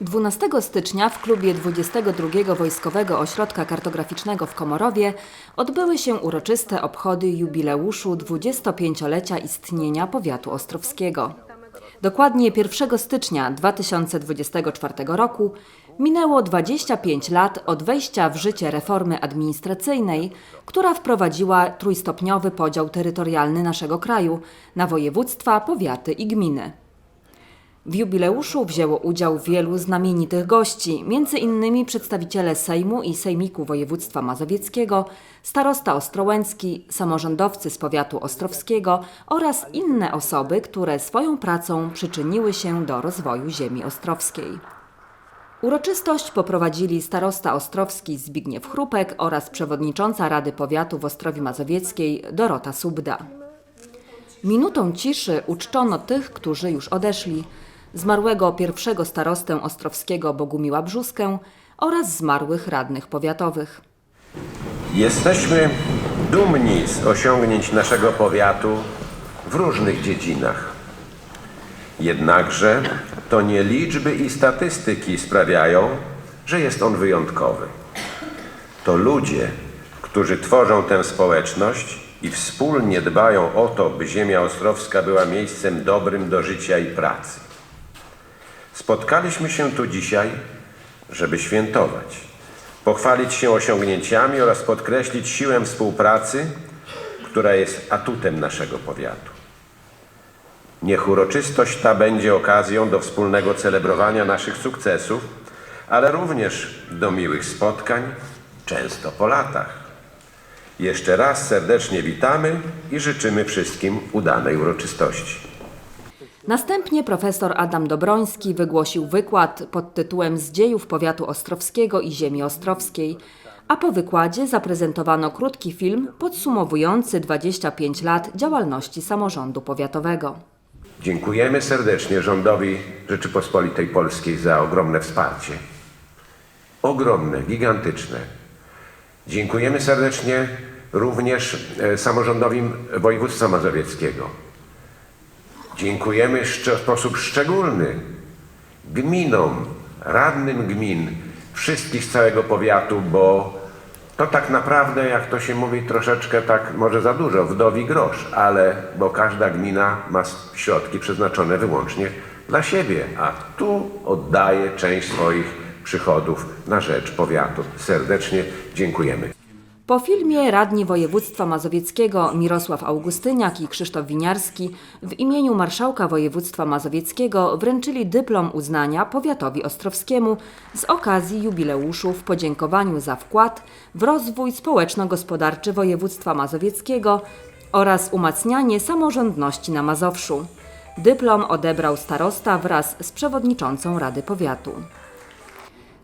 12 stycznia w klubie 22 Wojskowego Ośrodka Kartograficznego w Komorowie odbyły się uroczyste obchody jubileuszu 25-lecia istnienia powiatu ostrowskiego. Dokładnie 1 stycznia 2024 roku minęło 25 lat od wejścia w życie reformy administracyjnej, która wprowadziła trójstopniowy podział terytorialny naszego kraju na województwa, powiaty i gminy. W jubileuszu wzięło udział wielu znamienitych gości, między innymi przedstawiciele Sejmu i Sejmiku Województwa Mazowieckiego, starosta ostrołęcki, samorządowcy z powiatu ostrowskiego oraz inne osoby, które swoją pracą przyczyniły się do rozwoju ziemi ostrowskiej. Uroczystość poprowadzili starosta ostrowski Zbigniew Chrupek oraz przewodnicząca Rady Powiatu w Ostrowi Mazowieckiej Dorota Subda. Minutą ciszy uczczono tych, którzy już odeszli, zmarłego pierwszego starostę ostrowskiego Bogumiła Brzuskę oraz zmarłych radnych powiatowych. Jesteśmy dumni z osiągnięć naszego powiatu w różnych dziedzinach. Jednakże to nie liczby i statystyki sprawiają, że jest on wyjątkowy. To ludzie, którzy tworzą tę społeczność i wspólnie dbają o to, by ziemia ostrowska była miejscem dobrym do życia i pracy. Spotkaliśmy się tu dzisiaj, żeby świętować, pochwalić się osiągnięciami oraz podkreślić siłę współpracy, która jest atutem naszego powiatu. Niech uroczystość ta będzie okazją do wspólnego celebrowania naszych sukcesów, ale również do miłych spotkań, często po latach. Jeszcze raz serdecznie witamy i życzymy wszystkim udanej uroczystości. Następnie profesor Adam Dobroński wygłosił wykład pod tytułem Z dziejów powiatu ostrowskiego i ziemi ostrowskiej, a po wykładzie zaprezentowano krótki film podsumowujący 25 lat działalności samorządu powiatowego. Dziękujemy serdecznie rządowi Rzeczypospolitej Polskiej za ogromne wsparcie. Ogromne, gigantyczne. Dziękujemy serdecznie również e, samorządowi województwa mazowieckiego. Dziękujemy w sposób szczególny gminom, radnym gmin, wszystkich z całego powiatu, bo to tak naprawdę, jak to się mówi, troszeczkę tak może za dużo, wdowi grosz, ale bo każda gmina ma środki przeznaczone wyłącznie dla siebie, a tu oddaje część swoich przychodów na rzecz powiatu. Serdecznie dziękujemy. Po filmie radni województwa mazowieckiego Mirosław Augustyniak i Krzysztof Winiarski w imieniu marszałka województwa mazowieckiego wręczyli dyplom uznania powiatowi ostrowskiemu z okazji jubileuszu w podziękowaniu za wkład w rozwój społeczno-gospodarczy województwa mazowieckiego oraz umacnianie samorządności na Mazowszu. Dyplom odebrał starosta wraz z przewodniczącą Rady Powiatu.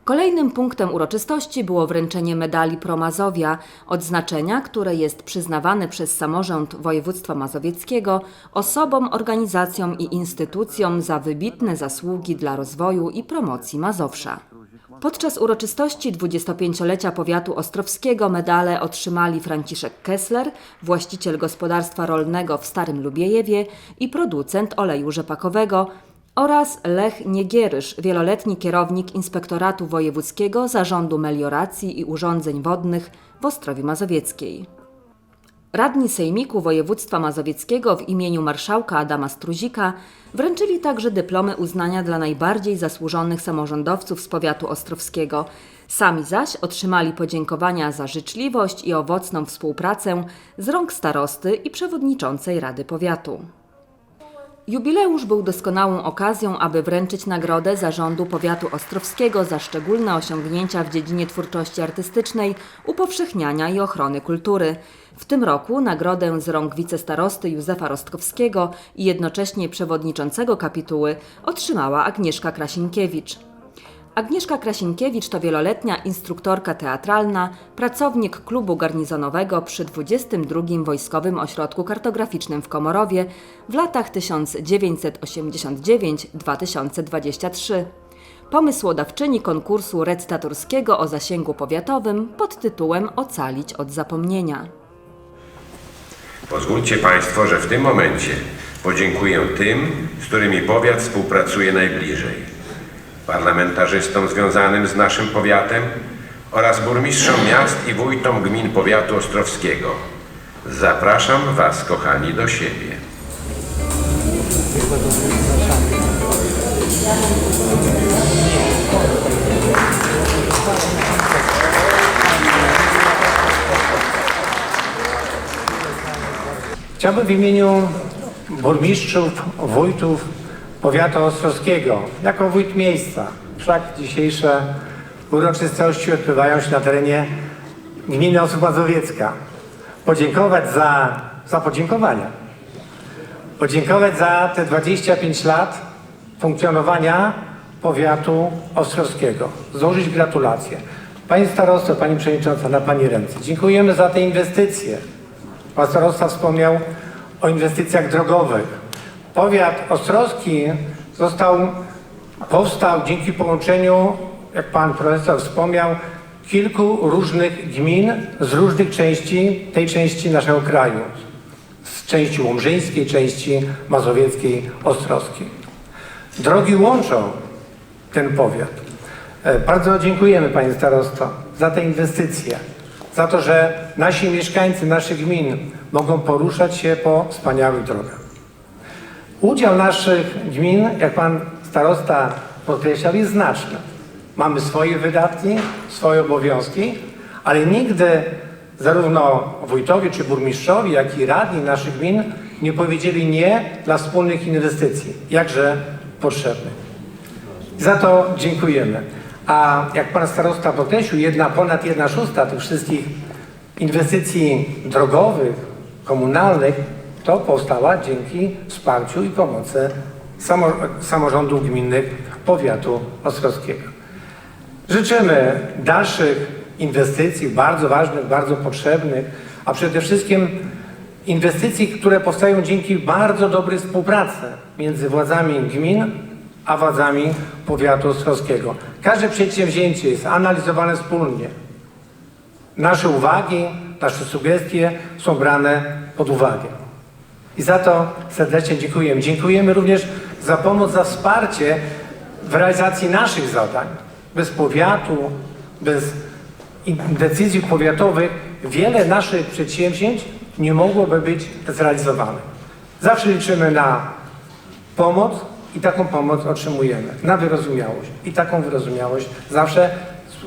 Kolejnym punktem uroczystości było wręczenie medali Promazowia, odznaczenia, które jest przyznawane przez samorząd województwa mazowieckiego osobom, organizacjom i instytucjom za wybitne zasługi dla rozwoju i promocji Mazowsza. Podczas uroczystości 25-lecia powiatu ostrowskiego medale otrzymali Franciszek Kessler, właściciel gospodarstwa rolnego w Starym Lubiejewie i producent oleju rzepakowego, oraz Lech Niegierysz, wieloletni kierownik Inspektoratu Wojewódzkiego Zarządu Melioracji i Urządzeń Wodnych w Ostrowi Mazowieckiej. Radni Sejmiku Województwa Mazowieckiego w imieniu marszałka Adama Struzika wręczyli także dyplomy uznania dla najbardziej zasłużonych samorządowców z powiatu ostrowskiego. Sami zaś otrzymali podziękowania za życzliwość i owocną współpracę z rąk starosty i przewodniczącej Rady Powiatu. Jubileusz był doskonałą okazją, aby wręczyć nagrodę Zarządu Powiatu Ostrowskiego za szczególne osiągnięcia w dziedzinie twórczości artystycznej, upowszechniania i ochrony kultury. W tym roku nagrodę z rąk wicestarosty Józefa Rostkowskiego i jednocześnie przewodniczącego kapituły otrzymała Agnieszka Krasinkiewicz. Agnieszka Krasinkiewicz to wieloletnia instruktorka teatralna, pracownik klubu garnizonowego przy 22 Wojskowym Ośrodku Kartograficznym w Komorowie w latach 1989-2023. Pomysłodawczyni konkursu recytatorskiego o zasięgu powiatowym pod tytułem Ocalić od zapomnienia. Pozwólcie Państwo, że w tym momencie podziękuję tym, z którymi powiat współpracuje najbliżej. Parlamentarzystom związanym z naszym powiatem oraz burmistrzom miast i wójtom gmin powiatu ostrowskiego. Zapraszam Was, kochani, do siebie. Chciałbym w imieniu burmistrzów, wójtów powiatu ostrowskiego, jako wójt miejsca, wszak dzisiejsze uroczystości odbywają się na terenie gminy Osób Mazowiecka, podziękować za, za podziękowania. Podziękować za te 25 lat funkcjonowania powiatu ostrowskiego. Złożyć gratulacje. Panie starosto, Pani Przewodnicząca, na Pani ręce. Dziękujemy za te inwestycje. Pan starosta wspomniał o inwestycjach drogowych. Powiat ostrowski został, powstał dzięki połączeniu, jak pan profesor wspomniał, kilku różnych gmin z różnych części tej części naszego kraju. Z części łomżyńskiej, części mazowieckiej, ostrowskiej. Drogi łączą ten powiat. E, Bardzo dziękujemy Panie Starosto za te inwestycje, za to, że nasi mieszkańcy naszych gmin mogą poruszać się po wspaniałych drogach. Udział naszych gmin, jak Pan Starosta podkreślał, jest znaczny. Mamy swoje wydatki, swoje obowiązki, ale nigdy zarówno wójtowie czy burmistrzowi, jak i radni naszych gmin nie powiedzieli nie dla wspólnych inwestycji, jakże potrzebnych. Za to dziękujemy. A jak pan starosta podkreślił, jedna, ponad jedna szósta tych wszystkich inwestycji drogowych, komunalnych, to powstała dzięki wsparciu i pomocy samo, samorządów gminnych powiatu ostrowskiego. Życzymy dalszych inwestycji, bardzo ważnych, bardzo potrzebnych, a przede wszystkim inwestycji, które powstają dzięki bardzo dobrej współpracy między władzami gmin a władzami powiatu ostrowskiego. Każde przedsięwzięcie jest analizowane wspólnie. Nasze uwagi, nasze sugestie są brane pod uwagę. I za to serdecznie dziękujemy. Dziękujemy również za pomoc, za wsparcie w realizacji naszych zadań. Bez powiatu, bez decyzji powiatowych wiele naszych przedsięwzięć nie mogłoby być zrealizowanych. Zawsze liczymy na pomoc i taką pomoc otrzymujemy, na wyrozumiałość. I taką wyrozumiałość zawsze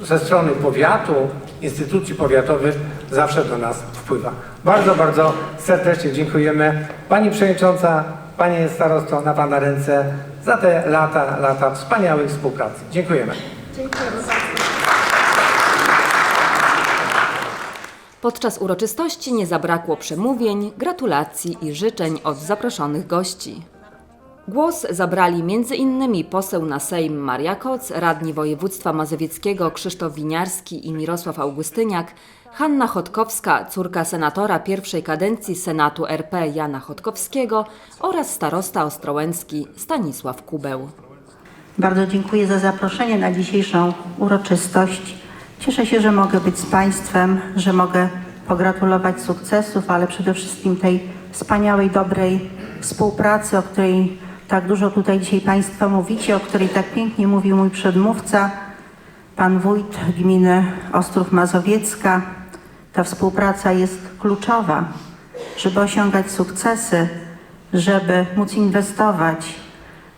ze strony powiatu, instytucji powiatowych zawsze do nas wpływa. Bardzo, bardzo serdecznie dziękujemy Pani Przewodnicząca, Panie Starosto, na Pana ręce za te lata, lata wspaniałej współpracy. Dziękujemy. Podczas uroczystości nie zabrakło przemówień, gratulacji i życzeń od zaproszonych gości. Głos zabrali m.in. poseł na Sejm Maria Koc, radni województwa mazowieckiego Krzysztof Winiarski i Mirosław Augustyniak, Hanna Chodkowska, córka senatora pierwszej kadencji Senatu RP Jana Chodkowskiego oraz starosta ostrołęcki Stanisław Kubeł. Bardzo dziękuję za zaproszenie na dzisiejszą uroczystość. Cieszę się, że mogę być z Państwem, że mogę pogratulować sukcesów, ale przede wszystkim tej wspaniałej, dobrej współpracy, o której tak dużo tutaj dzisiaj Państwo mówicie, o której tak pięknie mówił mój przedmówca, Pan Wójt Gminy Ostrów Mazowiecka. Ta współpraca jest kluczowa, żeby osiągać sukcesy, żeby móc inwestować,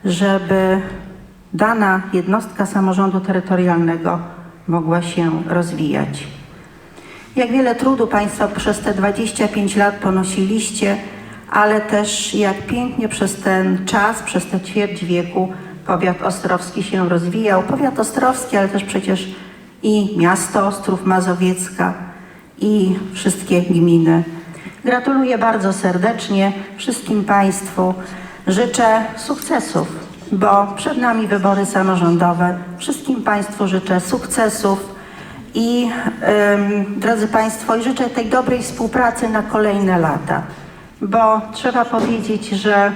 żeby dana jednostka samorządu terytorialnego mogła się rozwijać. Jak wiele trudu Państwo przez te 25 lat ponosiliście, ale też jak pięknie przez ten czas, przez te ćwierć wieku powiat ostrowski się rozwijał. Powiat ostrowski, ale też przecież i miasto Ostrów Mazowiecka i wszystkie gminy. Gratuluję bardzo serdecznie wszystkim Państwu. Życzę sukcesów, bo przed nami wybory samorządowe. Wszystkim Państwu życzę sukcesów i drodzy Państwo, życzę tej dobrej współpracy na kolejne lata, bo trzeba powiedzieć, że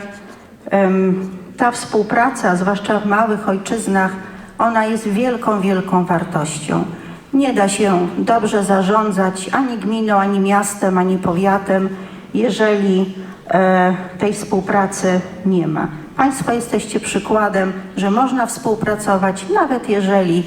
ta współpraca, zwłaszcza w małych ojczyznach, ona jest wielką, wielką wartością. Nie da się dobrze zarządzać ani gminą, ani miastem, ani powiatem, jeżeli e, tej współpracy nie ma. Państwo jesteście przykładem, że można współpracować, nawet jeżeli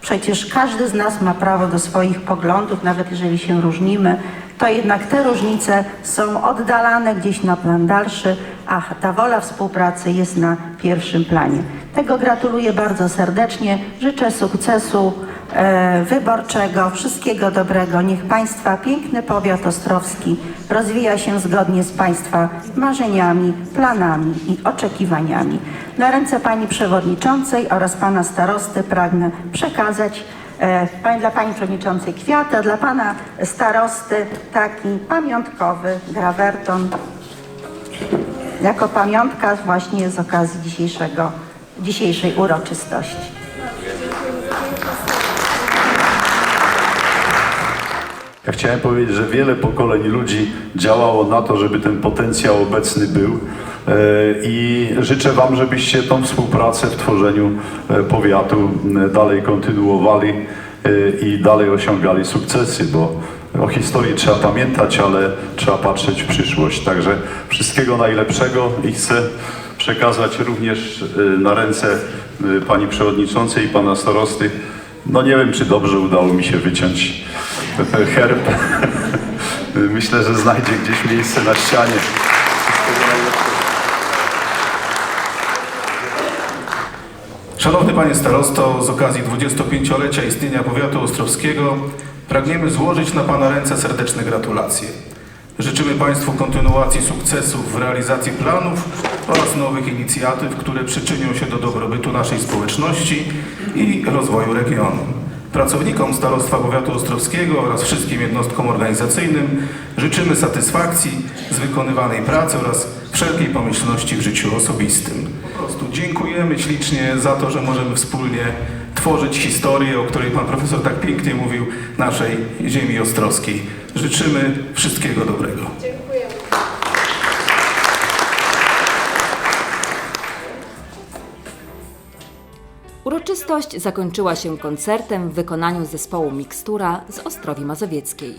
przecież każdy z nas ma prawo do swoich poglądów, nawet jeżeli się różnimy, to jednak te różnice są oddalane gdzieś na plan dalszy, a ta wola współpracy jest na pierwszym planie. Tego gratuluję bardzo serdecznie. Życzę sukcesu e, wyborczego, wszystkiego dobrego. Niech Państwa piękny powiat ostrowski rozwija się zgodnie z Państwa marzeniami, planami i oczekiwaniami. Na ręce Pani Przewodniczącej oraz Pana Starosty pragnę przekazać dla Pani Przewodniczącej kwiaty, a dla Pana Starosty taki pamiątkowy grawerton jako pamiątka właśnie z okazji dzisiejszego, dzisiejszej uroczystości. Ja chciałem powiedzieć, że wiele pokoleń ludzi działało na to, żeby ten potencjał obecny był E, i życzę Wam, żebyście tą współpracę w tworzeniu e, powiatu dalej kontynuowali e, i dalej osiągali sukcesy, bo o historii trzeba pamiętać, ale trzeba patrzeć w przyszłość. Także wszystkiego najlepszego i chcę przekazać również na ręce Pani Przewodniczącej i Pana Starosty no nie wiem, czy dobrze udało mi się wyciąć herb. Myślę, że znajdzie gdzieś miejsce na ścianie. Szanowny Panie Starosto, z okazji 25-lecia istnienia powiatu ostrowskiego pragniemy złożyć na Pana ręce serdeczne gratulacje. Życzymy Państwu kontynuacji sukcesów w realizacji planów oraz nowych inicjatyw, które przyczynią się do dobrobytu naszej społeczności i rozwoju regionu. Pracownikom Starostwa Powiatu Ostrowskiego oraz wszystkim jednostkom organizacyjnym życzymy satysfakcji z wykonywanej pracy oraz wszelkiej pomyślności w życiu osobistym. Po prostu dziękujemy ślicznie za to, że możemy wspólnie tworzyć historię, o której Pan Profesor tak pięknie mówił, naszej ziemi ostrowskiej. Życzymy wszystkiego dobrego. Uroczystość zakończyła się koncertem w wykonaniu zespołu Mikstura z Ostrowi Mazowieckiej.